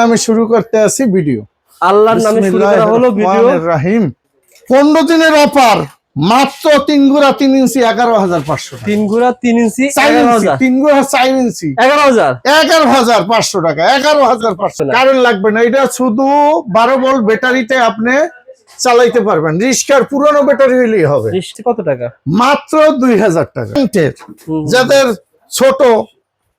নামে শুরু করতে আসি ভিডিও। আল্লাহর নামে শুরু করা হলো ভিডিও। রাহিম। পনেরো দিনের অফার মাত্র তিন গুড়া তিন ইঞ্চি এগারো হাজার পাঁচশো টাকা। তিন ঘোড়া তিন ইঞ্চি তিন গুড়া চার ইঞ্চি। এগারো হাজার। এগারো হাজার পাঁচশো টাকা এগারো হাজার পাঁচশো। কারণ লাগবে না এটা শুধু বারো ভোল্ট ব্যাটারিতে আপনি চালাইতে পারবেন। রিস্কার পুরনো ব্যাটারি হলেই হবে। কত টাকা? মাত্র দুই হাজার টাকা। যাদের ছোট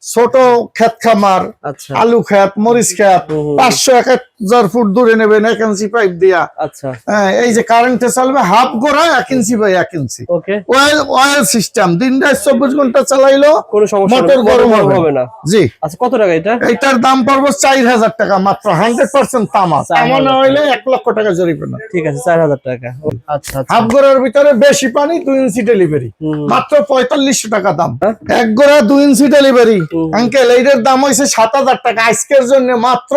ছোট খেত খামার আচ্ছা আলু খেত মরিচ খেত। পাঁচশো এক হাজার ফুট দূরে নেবেন এক ইঞ্চি পাইপ দিয়া। আচ্ছা। হ্যাঁ, এই যে কারেন্টে চলবে হাফ গোড়া এক ইঞ্চি বাই এক inch okay oil oil system দিন রাত চব্বিশ ঘণ্টা চালাইলো কোনো সমস্যা মোটর গরম হবে। না। জি। আচ্ছা কত টাকা এটা? এইটার দাম পড়ব চার হাজার টাকা মাত্র হান্ড্রেড পার্সেন্ট তামা তামা না হইলে এক লক্ষ টাকা জরিবে না। ঠিক আছে চার হাজার টাকা। আচ্ছা আচ্ছা। হাফ গোড়ার ভিতরে বেশি পানি দুই ইঞ্চি ডেলিভারি মাত্র পঁয়তাল্লিশশো টাকা দাম। হ্যাঁ? এক গোড়া দুই ইঞ্চি ডেলিভারি। আঙ্কেল এইটার দাম হয়েছে সাত হাজার টাকা। আজকের জন্য মাত্র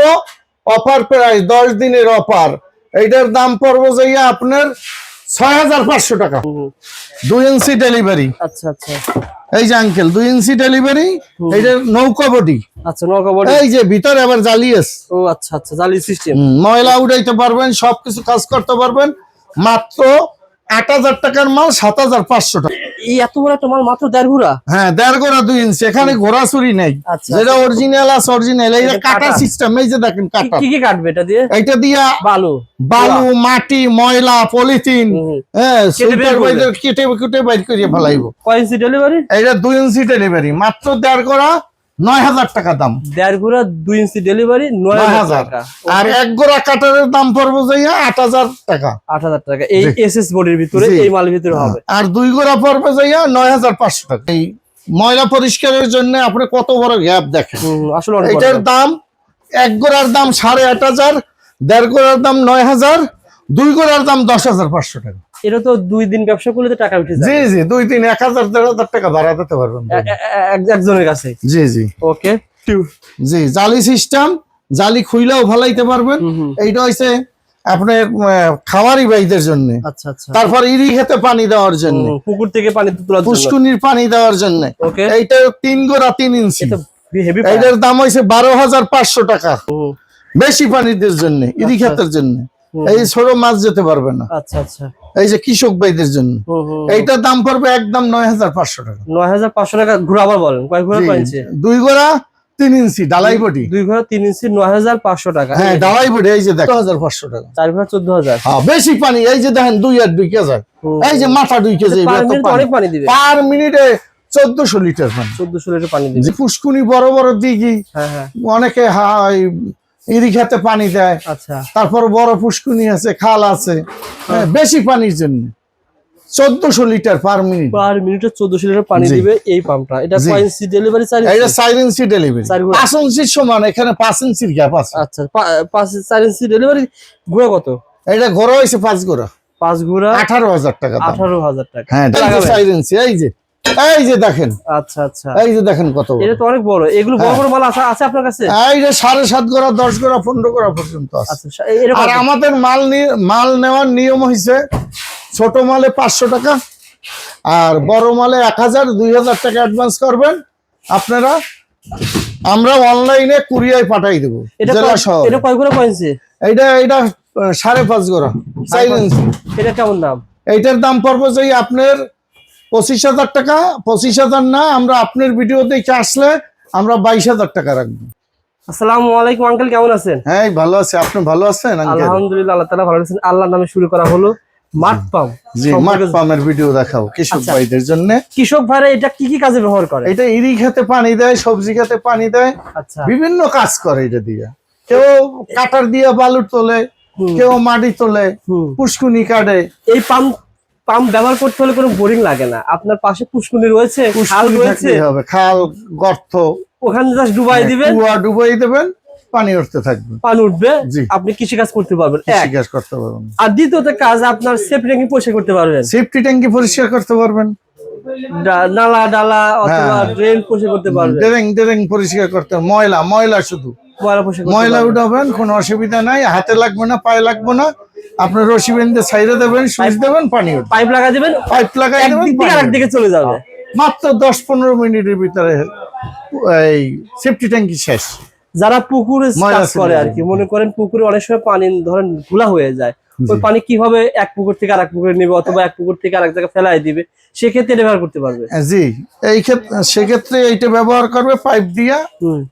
অফার প্রাইস দশ দিনের অফার। এইটার দাম পড়ব যাইয়া আপনার ছয় হাজার পাঁচশো টাকা। দুই ইঞ্চি ডেলিভারি। আচ্ছা আচ্ছা। এই যে আঙ্কেল দুই ইঞ্চি ডেলিভারি নৌকা বডি আচ্ছা নৌকা বডি এই যে ভিতরে আবার ও আচ্ছা আচ্ছা জালি সিস্টেম ময়লা উঠাইতে পারবেন সবকিছু কাজ করতে পারবেন। মাত্র আট হাজার টাকার মাল সাত হাজার পাঁচশো টাকা। এই এত বড় একটা মাত্র দেড় ঘোড়া? হ্যাঁ দেড় গোড়া দুই ইঞ্চি। এখানে ঘোরাছুরি নেই। আচ্ছা, যেটা অরিজিনাল আছে অরিজিনাল এই যে এটা কাটা কাটা। সিস্টেম এই যে দেখেন কাটা। কি কি কাটবে এটা দিয়ে? বালু। বালু মাটি ময়লা পলিথিন। হ্যাঁ কেটে কেটে বাইর ফেলাইবো। কয় ইঞ্চি ডেলিভারি এটা দুই ইঞ্চি ডেলিভারি মাত্র দেড় গোড়া নয় হাজার টাকা দাম। দেড় ঘোড়া দুই ইঞ্চি ডেলিভারি নয় হাজার আর এক গোড়া কাটারের দাম পড়ব যাইয়া আট হাজার টাকা। আট হাজার টাকা। এই বডির ভিতরে এই ভিতরে হবে। আর দুই গোড়া পড়বে যাইয়া নয় হাজার পাঁচশো টাকা। এই ময়লা পরিষ্কারের জন্য আপনি কত বড় গ্যাপ দেখেন। আসলে এটার দাম। দাম এক গোড়ার দাম সাড়ে আট হাজার দেড় গোড়ার দাম নয় হাজার দুই গোড়ার দাম দশ হাজার পাঁচশো টাকা। এটা তো দুই দিন ব্যবসা করলে তো টাকা উঠে যায় জি দুই এক হাজার দেড় হাজার টাকা ভাড়া দিতে পারবেন একজনের কাছে? জি জি। ওকে। জি জালি সিস্টেম জালি খুইলেও ফেলাইতে পারবেন। এইটা হচ্ছে আপনার ভাইদের জন্য। আচ্ছা আচ্ছা। তারপর ইরি খেতে পানি দেওয়ার জন্য। পুকুর থেকে পানি পুষ্কুনির পানি দেওয়ার জন্য। ওকে। এইটা তিন গোড়া তিন ইঞ্চি। এইটার দাম হয়েছে বারো হাজার পাঁচশো টাকা। বেশি পানিদের জন্য ইরি খেতের জন্য। এই ছোট মাছ যেতে পারবে না। আচ্ছা আচ্ছা। এই যে কৃষক ভাইদের জন্য। এইটার দাম পড়বে একদম নয় হাজার পাঁচশো টাকা। নয় হাজার পাঁচশো টাকা ঘুরে আবার বলেন কয় ঘোড়া দুই গোড়া তিন ইঞ্চি ডালাই বটি দুই ঘোড়া তিন ইঞ্চি নয় হাজার পাঁচশো টাকা। হ্যাঁ ডালাই বটি এই যে দেখো হাজার পাঁচশো টাকা। চার ঘোড়া চোদ্দ হাজার। হ্যাঁ বেশি পানি এই যে দেখেন দুই আর দুই কেজি। এই যে মাথা দুই কেজি পানি। দিবে। পার মিনিটে চোদ্দশো লিটার পানি। চোদ্দশো লিটার পানি দিবে। পুষ্কুনি বড় বড় দিঘি হ্যাঁ হ্যাঁ। অনেকে হাই ইরি খেতে পানি দেয়। আচ্ছা। তারপর বড় পুষ্কুনি আছে খাল আছে। হ্যাঁ, বেশি পানির জন্য। চোদ্দশো লিটার পার মিনিট। পার মিনিটে চোদ্দশো লিটার পানি। দিবে এই পাম্পটা। এটা। কয় ডেলিভারি? এটা ইঞ্চি ডেলিভারি পাঁচ ইঞ্চির সমান এখানে পাঁচ ইঞ্চির গ্যাপ আছে। আচ্ছা পাঁচ ইঞ্চি ডেলিভারি ঘোড়া কত? এটা ঘোরা হয়েছে পাঁচ গোড়া। পাঁচ ঘোড়া আঠারো হাজার টাকা আঠারো হাজার টাকা। হ্যাঁ ইঞ্চি এই যে। এই যে দেখেন। আচ্ছা আচ্ছা। এই যে দেখেন কত এটা তো অনেক বড়। এগুলো বড় হ্যাঁ। বড় মাল আছে আছে আপনার কাছে? এই যে সাড়ে সাত গোড়া দশ গোড়া পনেরো গোড়া পর্যন্ত আছে। আচ্ছা আর আমাদের মাল মাল নেওয়ার নিয়ম হয়েছে ছোট মালে পাঁচশো টাকা আর বড় মালে এক হাজার দুই হাজার টাকা অ্যাডভান্স করবেন। আপনারা আমরা অনলাইনে কুরিয়ায় পাঠাই দেবো এটা কয়- শহর। এটা এইটা সাড়ে পাঁচ গোড়া ইঞ্চি। এটা কেমন দাম? এইটার দাম পড়বে যে আপনার পঁচিশ হাজার টাকা পঁচিশ হাজার না আমরা আপনার ভিডিও দেখে আসলে আমরা বাইশ হাজার টাকা রাখব। আসসালামু আলাইকুম আঙ্কেল কেমন আছেন? হ্যাঁ ভালো আছে। আপনি ভালো আছেন আলহামদুলিল্লাহ আল্লাহ তাআলা ভালো আছেন। আল্লাহর নামে শুরু করা হলো মাঠ পাম্প জি মাঠ পামের ভিডিও দেখাবো কৃষক আচ্ছা। ভাইদের জন্য। কৃষক ভাইরা এটা কি কি কাজে ব্যবহার করে? এটা ইরি খেতে পানি দেয় সবজি খেতে পানি দেয়। আচ্ছা। বিভিন্ন কাজ করে এটা দিয়ে। কেউ কাটার দিয়ে বালু তোলে কেউ মাটি তোলে। পুষ্কুনি কাটে। এই পাম্প পাম্প ব্যবহার করতে হলে কোনো বোরিং লাগে না। আপনার পাশে পুষ্কুনি রয়েছে খাল রয়েছে। হবে। খাল গর্ত। ওখানে জাস্ট ডুবাই দিবেন। কুয়া ডুবাই দেবেন পানি উঠতে থাকবে। পানি উঠবে। আপনি কৃষি কাজ করতে পারবেন। এক। জিজ্ঞাসা করতে পারবেন। আর দ্বিতীয়ত কাজ আপনার সেফটি ট্যাঙ্কি পরিষ্কার করতে পারবেন। সেফটি ট্যাঙ্কি পরিষ্কার করতে পারবেন। নালা ডালা অথবা হ্যাঁ। ড্রেন পরিষ্কার করতে পারবেন। ডেরেং ডেরেং পরিষ্কার করতে ময়লা ময়লা শুধু। ময়লা। উঠাবেন কোনো অসুবিধা নাই হাতে লাগবে না পায়ে লাগবে না। আপনার রশি বেঁধে সাইডে দেবেন সুইচ দেবেন পানি পাইপ লাগা দেবেন পাইপ লাগা দেবেন আরেকদিকে চলে যাবে। মাত্র দশ পনেরো মিনিটের ভিতরে এই সেফটি ট্যাঙ্কি শেষ। যারা পুকুরে ময়লা কাজ করে আর কি মনে করেন পুকুরে অনেক সময় পানি ধরেন ঘোলা হয়ে যায় ওই। পানি কীভাবে এক পুকুর থেকে আরেক পুকুরে নেবে অথবা এক পুকুর থেকে আরেক জায়গায় ফেলাই দিবে সেক্ষেত্রে ব্যবহার করতে পারবে। জি। এই ক্ষেত্রে সেক্ষেত্রে এইটা ব্যবহার করবে পাইপ দিয়া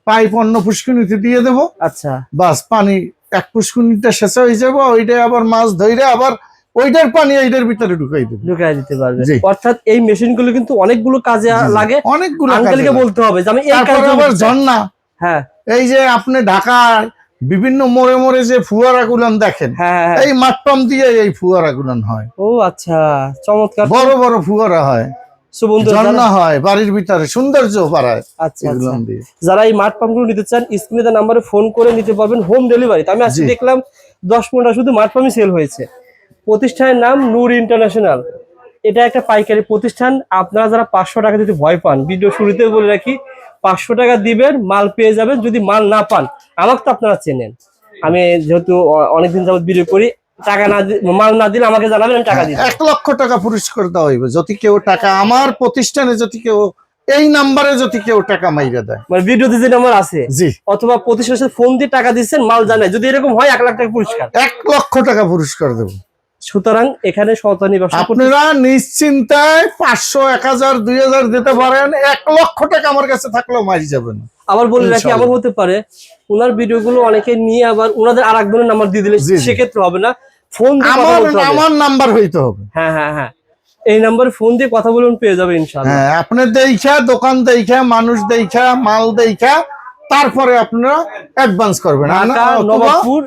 পাইপ অন্য পুষ্কুনিতে দিয়ে দেবো। আচ্ছা। বাস পানি এক পুষ্কুনিটা শেষ হয়ে যাবে ওইটা আবার মাছ ধরে আবার ওইটার পানি এইটার ভিতরে ঢুকাই দেবে। ঢুকাই দিতে পারবে। অর্থাৎ এই মেশিনগুলো কিন্তু অনেকগুলো কাজে লাগে। অনেকগুলো আঙ্কেলকে বলতে হবে যে আমি এই কাজটা আবার। ঝর্ণা। হ্যাঁ। এই যে আপনি ঢাকায় বিভিন্ন মোড়ে মোড়ে যে ফুয়ারা গুলান দেখেন হ্যাঁ হ্যাঁ, হ্যাঁ। এই মাটপাম দিয়ে এই ফুয়ারা গুলান হয়। ও আচ্ছা চমৎকার। বড় বড় ফুয়ারা হয়। হয় বাড়ির ভিতরে সৌন্দর্য বাড়ায় আচ্ছা আচ্ছা। যারা এই মাঠ পাম্পগুলো নিতে চান স্ক্রিনে নাম্বারে ফোন করে নিতে পারবেন হোম ডেলিভারি আমি আজকে দেখলাম দশ শুধু মাঠ পাম্পই সেল হয়েছে। প্রতিষ্ঠানের নাম নূর ইন্টারন্যাশনাল এটা একটা পাইকারি প্রতিষ্ঠান। আপনারা যারা পাঁচশো টাকা যদি ভয় পান ভিডিও শুরুতে বলে রাখি পাঁচশো টাকা দিবেন মাল পেয়ে যাবেন যদি মাল না পান আমাকে তো আপনারা চেনেন। আমি যেহেতু অনেকদিন যাবত ভিডিও করি টাকা না মাল না দিলে আমাকে জানাবেন টাকা দিই এক লক্ষ টাকা পুরস্কার দেওয়া হইবে যদি কেউ টাকা আমার প্রতিষ্ঠানে যদি কেউ এই নাম্বারে যদি কেউ টাকা মাইরা দেয়। মানে ভিডিওতে যে নাম্বার আছে জি। অথবা প্রতিষ্ঠানের ফোন দিয়ে টাকা দিচ্ছেন মাল জানায় যদি এরকম হয় এক লাখ টাকা পুরস্কার। এক লক্ষ টাকা পুরস্কার দেব। সুতরাং এখানে ব্যবসা আপনারা নিশ্চিন্তায় পাঁচশো এক হাজার দুই হাজার দিতে পারেন। এক লক্ষ টাকা আমার কাছে থাকলেও মারি যাবেন। আবার বলে রাখি আবার হতে পারে ওনার ভিডিও গুলো অনেকে নিয়ে আবার ওনাদের আর একজনের নাম্বার দিয়ে দিলে। সেক্ষেত্রে হবে না। ফোন আমার আমার নাম্বার হইতে হবে। হ্যাঁ হ্যাঁ হ্যাঁ। এই নাম্বারে ফোন দিয়ে কথা বলুন পেয়ে যাবে ইনশাআল্লাহ। হ্যাঁ আপনি দেখা দোকান দেখা মানুষ দেখা মাল দেখা তারপরে আপনারা অ্যাডভান্স করবেন। না- নবাবপুর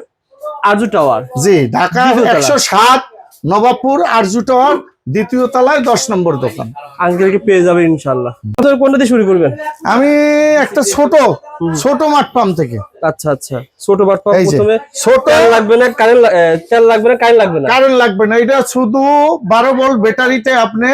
আরজু টাওয়ার। জি ঢাকা একশো সাত নবাবপুর আরজু টাওয়ার দ্বিতীয় তলায় দশ নম্বর দোকান। আঙ্কেলকে পেয়ে যাবে ইনশাল্লাহ কোনটা দিয়ে শুরু করবেন? আমি একটা ছোট ছোট মাঠ পাম্প থেকে। আচ্ছা আচ্ছা। ছোট মাঠ যে প্রথমে ছোট লাগবে না কারেন্ট তেল লাগবে না কারেন্ট লাগবে না? কারেন্ট লাগবে না। এটা শুধু বারো ভোল্ট ব্যাটারিতে আপনি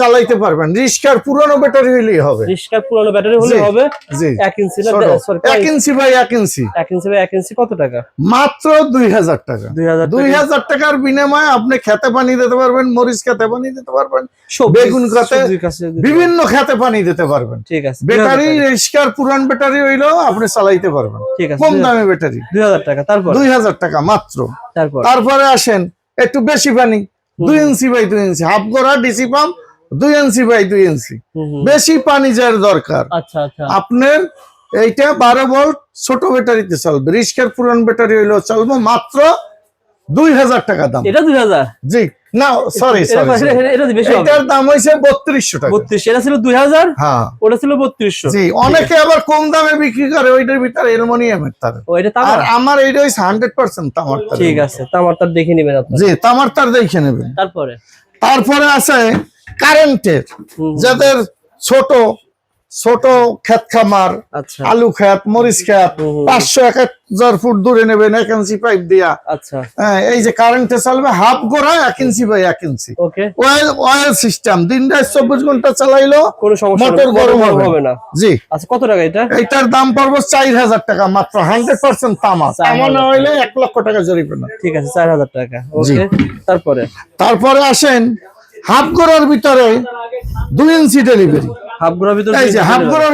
চালাইতে পারবেন। রিস্কার পুরনো ব্যাটারি হইলেই হবে। রিস্কার পুরনো ব্যাটারি হলে জি, হবে। জি। এক ইঞ্চি না ছোট। সরি এক ইঞ্চি। বাই এক ইঞ্চি। এক ইঞ্চি বা এক ইঞ্চি কত টাকা? মাত্র দুই হাজার টাকা। দুই হাজার দুই হাজার টাকার বিনিময়ে আপনি খেতে পানি দিতে পারবেন মরিচ খেতে পানি দিতে পারবেন বেগুন গাছে বিভিন্ন খেতে পানি দিতে পারবেন। ঠিক আছে ব্যাটারি রিস্কার পুরান ব্যাটারি হইলেও আপনি চালাইতে পারবেন। ঠিক আছে কম দামে ব্যাটারি। দুই হাজার টাকা তারপর? দুই হাজার টাকা মাত্র। তারপর? তারপরে আসেন একটু বেশি পানি। দুই ইঞ্চি বাই দুই ইঞ্চি। হাফ গড়া ডিসি পাম্প দুই ইঞ্চি বাই দুই ইঞ্চি। বেশি পানি যার দরকার। আচ্ছা আচ্ছা। আপনার এইটা বারো ভোল্ট ছোট ব্যাটারিতে চলবে। রিস্কের পুরান ব্যাটারি হইলেও চলবে মাত্র দুই হাজার টাকা দাম। এটা দুই হাজার? জি না সরি এটার দাম হয়েছে বত্রিশশো টাকা। বত্রিশ এটা ছিল দুই হাজার? হ্যাঁ। ওটা ছিল বত্রিশশো। জি অনেকে আবার কম দামে বিক্রি করে ওইটার ভিতরে অ্যালুমিনিয়ামের তার। আর আমার এইটা হচ্ছে হান্ড্রেড পার্সেন্ট তামার তার ঠিক আছে তামার তার দেখে নেবেন জি তামার তার দেখে নেবেন। তারপরে? তারপরে আছে কারেন্টের যাদের ছোট ছোট ক্ষেত খামার আচ্ছা। আলু ক্ষেত মরিচ ক্ষেত। পাঁচশো এক হাজার ফুট দূরে নেবেন এক ইঞ্চি পাইপ দিয়া। আচ্ছা। হ্যাঁ, এই যে কারেন্টে চলবে হাফ গোড়া এক ইঞ্চি বাই এক ইঞ্চি অয়েল অয়েল সিস্টেম দিন রাত চব্বিশ ঘণ্টা চালাইলো মোটর গরম হবে। না। জি। আচ্ছা কত টাকা এটা? এইটার দাম পড়ব চার হাজার টাকা মাত্র হান্ড্রেড পার্সেন্ট তামা তামা না হইলে এক লক্ষ টাকা জরিপে না। ঠিক আছে চার হাজার টাকা। জি। তারপরে? তারপরে আসেন হাফ গোড়ার ভিতরে দুই ইঞ্চি ডেলিভারি হাফ গুড়ার ভিতরে এই যে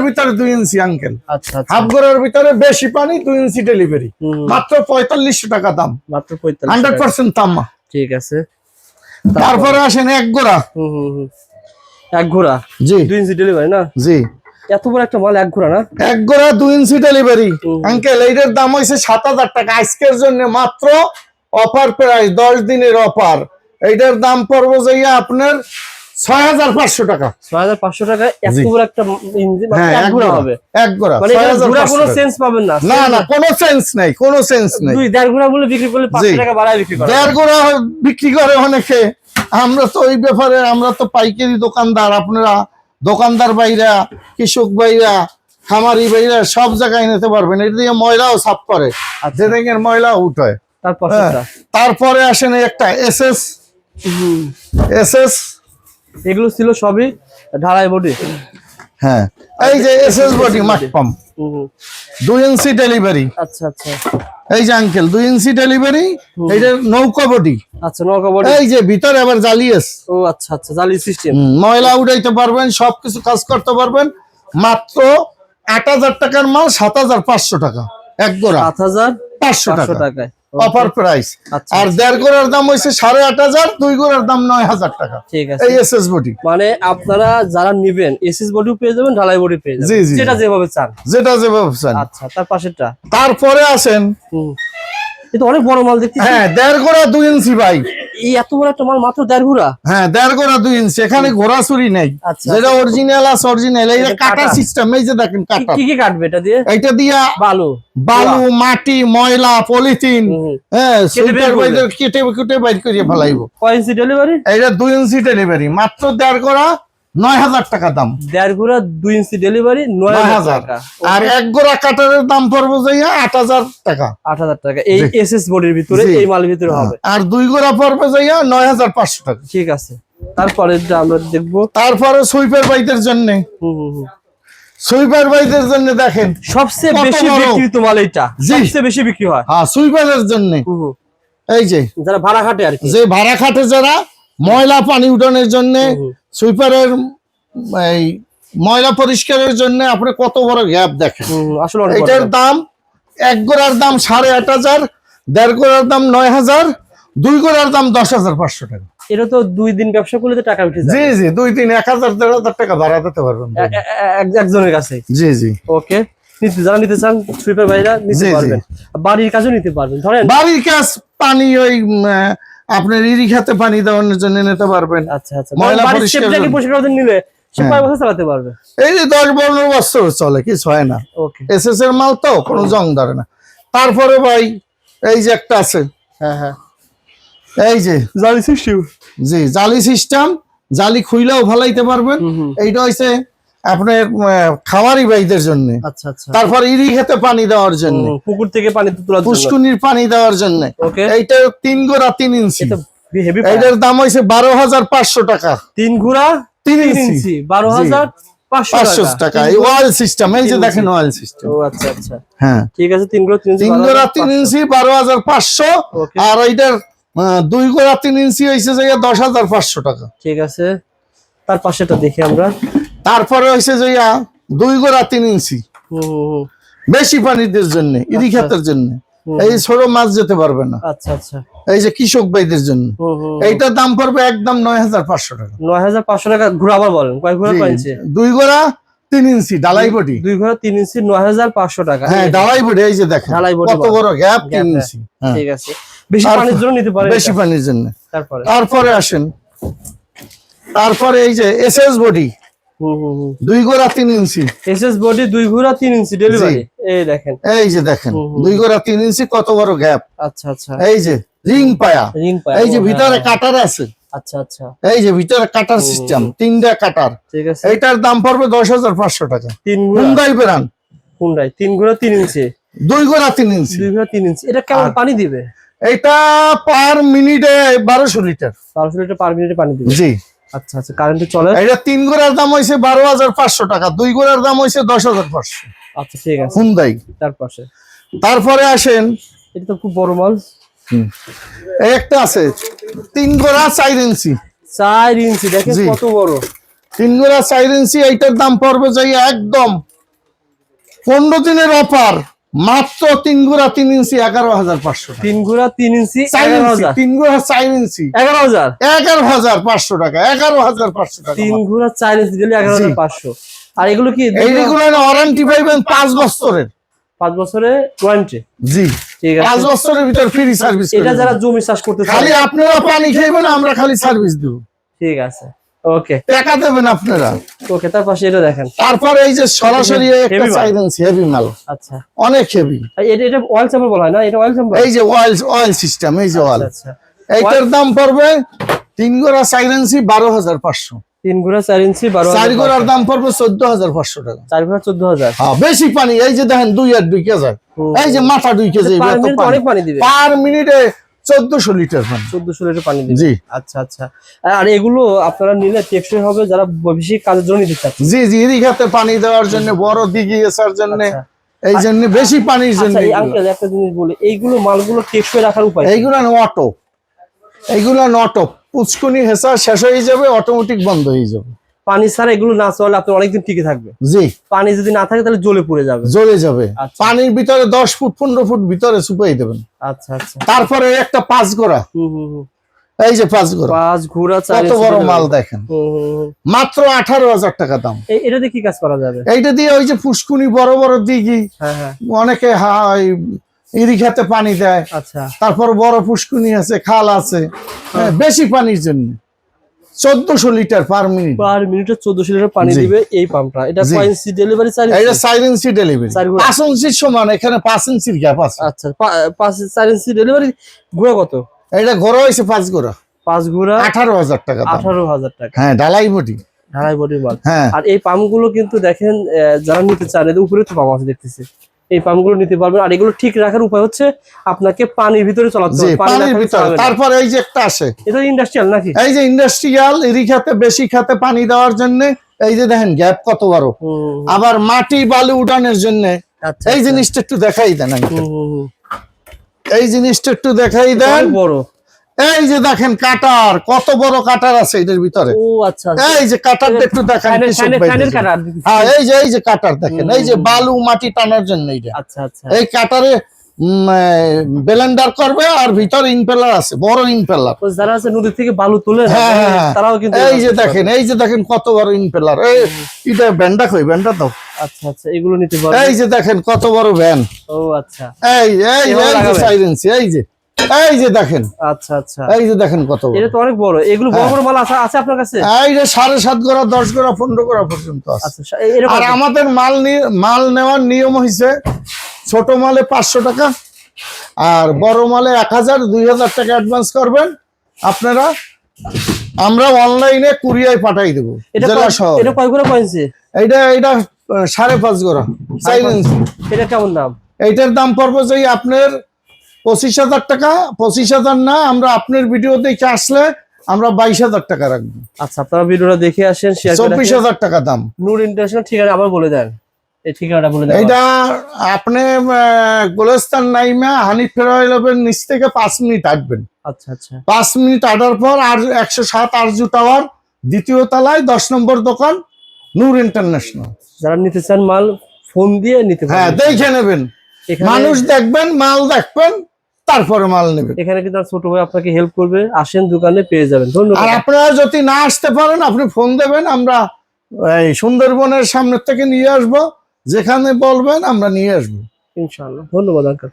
ভিতরে দুই ইঞ্চি আঙ্কেল আচ্ছা আচ্ছা। ভিতরে বেশি পানি দুই ইঞ্চি ডেলিভারি মাত্র পঁয়তাল্লিশশো টাকা দাম। মাত্র ঠিক আছে। তারপরে আসেন এক গোড়া হুম হুম হুম। এক ঘোড়া? জি। ইঞ্চি ডেলিভারি না? জি। এত বড় একটা মাল এক ঘোড়া না? এক গোড়া দুই ইঞ্চি ডেলিভারি। আঙ্কেল এইটার দাম হয়েছে সাত হাজার টাকা। আজকের জন্য মাত্র অফার প্রাইস দশ দিনের অফার এইটার দাম পড়ব যাইয়া আপনার ছয় হাজার পাঁচশো টাকা। ছয় হাজার পাঁচশো টাকা এত জি। একটা ইঞ্জিন হ্যাঁ এক এক ঘোড়া গোড়া হবে। এক গোড়া মানে পাঁচশো কোনো সেন্স পাবেন না। না না কোনো সেন্স নেই কোনো সেন্স নেই। দুই দেড় ঘোড়া বলে বিক্রি করলে পাঁচশো। টাকা বাড়ায় বিক্রি করে দেড় গোড়া বিক্রি করে অনেকে। আমরা তো ওই ব্যাপারে আমরা তো পাইকারি দোকানদার আপনারা দোকানদার বাইরা কৃষক বাইরা খামারি বাইরা সব জায়গায় নিতে পারবেন। এটা দিয়ে ময়লাও সাফ করে। আচ্ছা। যেদিনের ময়লা উঠায় তারপর হ্যাঁ। তারপরে আসেন একটা এস এস এস এস এগুলো ছিল সবই ঢালাই বডি হ্যাঁ। এই যে এস এস বডি মাঠ পাম্প দুই ইঞ্চি ডেলিভারি আচ্ছা আচ্ছা। এই যে আঙ্কেল দুই ইঞ্চি ডেলিভারি এইটা নৌকা বডি আচ্ছা নৌকা বডি এই যে ভিতরে আবার জ্বালিয়েস ও আচ্ছা আচ্ছা জালি সিস্টেম ময়লা উঠাইতে পারবেন সবকিছু কাজ করতে পারবেন। মাত্র আট হাজার টাকার মাল সাত হাজার পাঁচশো টাকা এক গোড়া। সাত হাজার পাঁচশো পাঁচশো টাকা। টাকায়। অফার প্রাইস আচ্ছা আর দেড় গোড়ার দাম হয়েছে সাড়ে আট হাজার দুই গোড়ার দাম নয় হাজার টাকা। ঠিক আছে। এই এস এস বডি মানে আপনারা যারা নিবেন এসএস বডিও পেয়ে যাবেন ঢালাই বডি পেয়ে যাবেন। যেটা যেভাবে চান। যেটা যেভাবে চান। আচ্ছা তার পাশেরটা। তারপরে আসেন হুম। কিন্তু অনেক বড় মাল দেখতেছি। হ্যাঁ দেড় গোড়া দুই ইঞ্চি ভাই। এই এত বড় একটা মাল মাত্র দেড় ঘুরা হ্যাঁ দেড় গোড়া দুই ইঞ্চি। এখানে ঘোড়া চুরি নেই। আচ্ছা। যেটা অরিজিনাল আছে অরিজিনাল এই কাটার সিস্টেম এই যে দেখেন কাটা। কি কি কাটবে এটা দিয়ে? এইটা দিয়া বালু। বালু মাটি ময়লা পলিথিন। হ্যাঁ কেটে কেটে বাইর করে ফেলাইবো। কয় ইঞ্চি ডেলিভারি এইটা দুই ইঞ্চি ডেলিভারি মাত্র দেড় গোড়া নয় হাজার টাকা দাম। দেড় ঘুরা দুই ইঞ্চি ডেলিভারি নয় হাজার আর এক গোড়া কাটারের দাম পড়ব যাইয়া আট হাজার টাকা। আট হাজার টাকা। এই জি। এসএস বডির ভিতরে এই মালের ভিতরে হবে। আর দুই গোড়া পড়বে যাইয়া নয় হাজার পাঁচশো টাকা। ঠিক আছে। তারপরে আমরা দেখব। তারপরে সুইপার বাইদের জন্য। সুইপার জন্য দেখেন। সবচেয়ে বেশি এইটা। জি। সবচেয়ে বেশি বিক্রি হয়। হ্যাঁ সুইপারের জন্য। এই যে। যারা ভাড়া খাটে আর কি। যে ভাড়া খাটে যারা ময়লা পানি উঠানোর জন্য। সুইপারের এই ময়লা পরিষ্কারের জন্য আপনি কত বড় গ্যাপ দেখেন? আসলে এটার দাম এক গোড়ার দাম সাড়ে আট হাজার দেড় গোড়ার দাম নয় হাজার দুই গোড়ার দাম দশ হাজার পাঁচশো টাকা। এটা তো দুই দিন ব্যবসা করলে তো টাকা উঠে জি জি দুই তিন এক হাজার দেড় হাজার টাকা ভাড়া দিতে পারবেন একজনের কাছে? জি জি। ওকে। নিতে যারা নিতে চান সুইপার ভাইরা নিতে। পারবেন। বাড়ির কাজও নিতে পারবেন ধরেন বাড়ির কাজ পানি ওই আপনার ইরি খাতে পানি দেওয়ানোর জন্য নিতে পারবেন। আচ্ছা আচ্ছা। ময়লা পরিষ্কার নিলে হ্যাঁ। চালাতে পারবে? এই যে দশ পনেরো বছর চলে কিছু হয় না। এস এস এর মাল তো কোনো জং ধরে না। তারপরে ভাই এই যে একটা আছে। হ্যাঁ হ্যাঁ। এই যে। জালি সিস্টেম জি জালি সিস্টেম জালি খুইলেও ভালাইতে পারবেন। এইটা হইছে আপনার খামারি ভাইদের জন্য। আচ্ছা আচ্ছা। তারপর ইরি খেতে পানি দেওয়ার জন্য। পুকুর থেকে পানি পুষ্কুনির পানি দেওয়ার জন্য। এইটা তিন গোড়া তিন ইঞ্চি। এইটার দাম হইছে বারো হাজার পাঁচশো টাকা। তিন ঘোড়া তিন ইঞ্চি। বারো হাজার পাঁচশো টাকা। সিস্টেম এই যে দেখেন সিস্টেম আচ্ছা আচ্ছা। হ্যাঁ। ঠিক আছে তিন তিন তিন গোড়া তিন ইঞ্চি বারো হাজার পাঁচশো। আর এইটার দুই গোড়া তিন ইঞ্চি হয়েছে যে দশ হাজার পাঁচশো টাকা। ঠিক আছে। তার পাশেটা দেখি আমরা। তারপরে হয়েছে যে দুই গোড়া তিন ইঞ্চি। বেশি পানিদের জন্য ইরি খাতের জন্য। এই ছোট মাছ যেতে পারবে না। আচ্ছা আচ্ছা। এই যে কৃষক ভাইদের জন্য। এইটার দাম পড়বে একদম নয় হাজার পাঁচশো টাকা। নয় হাজার পাঁচশো টাকা ঘোরা আবার বলেন কয় ঘোরা কয় ইঞ্চি? দুই গোড়া তিন ইঞ্চি ডালাই বটি দুই ঘোরা তিন ইঞ্চি নয় হাজার পাঁচশো টাকা। হ্যাঁ ডালাই বটি এই যে দেখেন। ঢালাই বটি কত বড় গ্যাপ তিন ইঞ্চি। হ্যাঁ। ঠিক আছে। বেশি পানির জন্য নিতে পারে বেশি পানির জন্য। তারপরে। তারপরে আসেন। তারপরে এই যে এস এস বডি। দুই গোড়া তিন ইঞ্চি। এসএস বডি দুই ঘোরা তিন ইঞ্চি ডেলিভারি এই দেখেন। এই যে দেখেন। দুই গোড়া তিন ইঞ্চি কত বড় গ্যাপ। আচ্ছা আচ্ছা। এই যে রিং পায়া। রিং পায় এই যে ভিতরে হ্যাঁ, কাটার আছে। আচ্ছা আচ্ছা। এই যে ভিতরে কাটার সিস্টেম তিনটা কাটার। ঠিক আছে। এইটার দাম পড়বে দশ হাজার পাঁচশো টাকা। তিন ঘোরা হুন্দাই বেরান হুন্ডাই তিন ঘোরা তিন ইঞ্চি। দুই গোড়া তিন ইঞ্চি। দুই ঘোরা তিন ইঞ্চি। এটা কেমন পানি দিবে? এটা পার মিনিটে বারোশো লিটার। বারোশো লিটার পার মিনিটে পানি দিবে। জি। আচ্ছা আচ্ছা কারেন্টে চলে? এটা তিন গোড়ার দাম হয়েছে বারো হাজার পাঁচশো টাকা দুই গোড়ার দাম হয়েছে দশ হাজার পাঁচশো। আচ্ছা ঠিক আছে। হুন্দাই তার পাশে? তারপরে আসেন এটা তো খুব বড় মাল। একটা আছে তিন গোড়া চার ইঞ্চি। চার ইঞ্চি দেখেন। কত বড়। তিন গোড়া চার ইঞ্চি এইটার দাম পড়বে যাই একদম পনেরো দিনের অফার মাত্র তিন গোড়া তিন ইঞ্চি এগারো হাজার পাঁচশো তিন ঘোরা তিন ইঞ্চি তিন গোড়া চার ইঞ্চি। এগারো হাজার? এগারো হাজার পাঁচশো টাকা এগারো হাজার পাঁচশো টাকা তিন ঘোরা চার ইঞ্চি দিলে এগারো হাজার পাঁচশো। আর এগুলো কি এইগুলো ওয়ারেন্টি পাইবেন পাঁচ বছরের। পাঁচ বছরের ওয়ারেন্টি জি। ঠিক পাঁচ আছে বছরের ভিতর ফ্রি সার্ভিস এটা যারা জমি চাষ করতে খালি আপনারা পানি খাইবেন আমরা খালি সার্ভিস দেবো। ঠিক আছে। ওকে টাকা দেবেন আপনারা। ওকে তার পাশে এটা দেখেন। তারপরে এই যে সরাসরি একটা। চাইলেন্স হেভি মাল। আচ্ছা। অনেক হেভি এটা এটা অয়েল চাম্বার বলা হয় না? এটা অয়েল চাম্বার এই যে অয়েল অয়েল সিস্টেম এই যে অয়েল আচ্ছা। এইটার দাম পড়বে তিন গোড়া সাইলেন্সি বারো হাজার পাঁচশো। তিন ঘোড়া চার ইঞ্চি বারো চার গোড়ার দাম পড়বে চোদ্দ হাজার পাঁচশো টাকা। চার ঘোড়া চোদ্দ হাজার। হ্যাঁ বেশি পানি এই যে দেখেন দুই আর দুই কেজি। এই যে মাথা দুই কেজি অনেক পানি দিবে। পার মিনিটে চোদ্দশো লিটার পানি। চোদ্দশো লিটার পানি জি। আচ্ছা আচ্ছা। আর এগুলো আপনারা নিলে টেকসই হবে যারা বেশি কাজের জন্য নিতে চাচ্ছে জি জি ইরিখাতে পানি দেওয়ার জন্য বড় দিঘি এসার জন্য আচ্ছা। এই জন্য বেশি পানির জন্য আচ্ছা আঙ্কেল একটা জিনিস বলি এইগুলো মালগুলো টেকসই রাখার উপায়? এইগুলো অটো এইগুলো অটো পুচকুনি হেসা শেষ হয়ে যাবে অটোমেটিক বন্ধ হয়ে যাবে। পানি ছাড়া এগুলো না চলে আপনার অনেকদিন টিকে থাকবে। জি। পানি যদি না থাকে তাহলে জ্বলে পড়ে যাবে। জ্বলে যাবে। আচ্ছা। পানির ভিতরে দশ ফুট পনেরো ফুট ভিতরে চুপাই দেবেন। আচ্ছা আচ্ছা। তারপরে একটা পাঁচ গোড়া। এই যে পাঁচ গোড়া। পাঁচ ঘোড়া কত বড় মাল দেখেন। মাত্র আঠারো হাজার টাকা দাম। এটা দিয়ে কি কাজ করা যাবে? এইটা দিয়ে ওই যে পুষ্কুনি বড় বড় দিঘি। হ্যাঁ হ্যাঁ। অনেকে হয় ইরি খাতে পানি দেয়। আচ্ছা। তারপর বড় পুষ্কুনি আছে খাল আছে। হ্যাঁ, বেশি পানির জন্য। চোদ্দশো লিটার পার মিনিট পার মিনিটে চোদ্দশো লিটার পানি দিবে এই পাম্পটা এটা জি। কয় ইঞ্চি ডেলিভারি চার এটা চার ইঞ্চি ডেলিভারি চার গুণ। পাঁচ ইঞ্চির সমান এখানে পাঁচ ইঞ্চির গ্যাপ আছে। আচ্ছা পা- পাঁচ চার ইঞ্চি ডেলিভারি ঘোড়া কত? এটা গোড়া হয়েছে পাঁচ গোড়া পাঁচ ঘোড়া আঠারো হাজার টাকা দাম। আঠারো হাজার টাকা। হ্যাঁ ঢালাই বটি ঢালাই বডির মাল। হ্যাঁ। আর এই পাম্পগুলো কিন্তু দেখেন যারা নিতে চান এদের উপরে তো পাম্প আছে দেখতেছি। এই পাম্পগুলো নিতে পারবেন। আর এগুলো ঠিক রাখার উপায় হচ্ছে আপনাকে পানির ভিতরে চলাতে হবে। পানির ভিতরে। তারপর এই যে একটা আসে। এটা ইন্ডাস্ট্রিয়াল নাকি? এই যে ইন্ডাস্ট্রিয়াল এরি খাতে বেশি খাতে পানি দেওয়ার জন্য এই যে দেখেন গ্যাপ কত বড়। আবার মাটি বালু উঠানোর জন্য আচ্ছা এই আচ্ছা। জিনিসটা একটু দেখাই দেন। এই জিনিসটা একটু দেখাই দেন। বড়। এই যে দেখেন কাটার কত বড় কাটার আছে এটার ভিতরে। ও আচ্ছা আচ্ছা। এই যে কাটারটা একটু দেখেন। কাটার হ্যাঁ এই যে এই যে কাটার দেখেন এই যে বালু মাটি টানার জন্য এইটা। আচ্ছা আচ্ছা। এই কাটারে বেলেন্ডার করবে আর ভিতরে ইনপেলার আছে বড় ইনপেলার। যারা আছে নদী থেকে বালু তুলে হ্যাঁ, হ্যাঁ, হ্যাঁ। তারাও কিন্তু এই যে দেখেন এই যে দেখেন কত বড় ইনপেলার। এই এটা ব্যান্ডা কই? ব্যান্ডা তো। আচ্ছা আচ্ছা এগুলো নিতে পারবে এই যে দেখেন কত বড় ভ্যান। ও আচ্ছা। এই এই এই যে এই যে। এই যে দেখেন। আচ্ছা আচ্ছা। এই যে দেখেন কত এটা তো অনেক বড়। এগুলো বড় হ্যাঁ। বড় মাল আছে আছে আপনার কাছে? এই যে সাড়ে সাত গোড়া দশ গোড়া পনেরো গোড়া পর্যন্ত আছে। আচ্ছা আর আমাদের মাল মাল নেওয়ার নিয়ম হয়েছে ছোট মালে পাঁচশো টাকা আর বড় মালে এক হাজার দুই হাজার টাকা অ্যাডভান্স করবেন। আপনারা আমরা অনলাইনে কুরিয়ায় পাঠাই দেবো। এটা জেলা শহর। এটা কয় করে পয়েন্টে এইটা সাড়ে পাঁচ গোড়া সাইলেন্স এটা কেমন দাম? এইটার দাম পড়বে যে আপনার পঁচিশ হাজার টাকা পঁচিশ হাজার না আমরা আপনার ভিডিও দেখে আসলে আমরা বাইশ হাজার টাকা রাখব। আচ্ছা আপনারা ভিডিওটা দেখে আসেন চব্বিশ হাজার টাকা দাম। নূর ইন্টারন্যাশনাল ঠিকানা আবার বলে দেন। এই ঠিকানাটা বলে দেন এইটা আপনি আহ, গোলস্তান নাইমা হানিফ ফেরাইলের নিচ থেকে পাঁচ মিনিট আচ্ছা আচ্ছা। পাঁচ মিনিট পর আর একশো সাত আরজু টাওয়ার দ্বিতীয় তলায় দশ নম্বর দোকান নূর ইন্টারন্যাশনাল। যারা নিতে চান মাল ফোন দিয়ে নিতে হ্যাঁ দেখে নেবেন। মানুষ দেখবেন মাল দেখবেন। তারপরে মাল নেবেন এখানে কিন্তু আর ছোট ভাই আপনাকে হেল্প করবে আসেন দোকানে পেয়ে যাবেন। আর ধন্যবাদ আপনারা যদি না আসতে পারেন আপনি ফোন দেবেন আমরা এই সুন্দরবনের সামনের থেকে নিয়ে আসব। যেখানে বলবেন আমরা নিয়ে আসব। ইনশাল্লাহ ধন্যবাদ আঙ্কাল।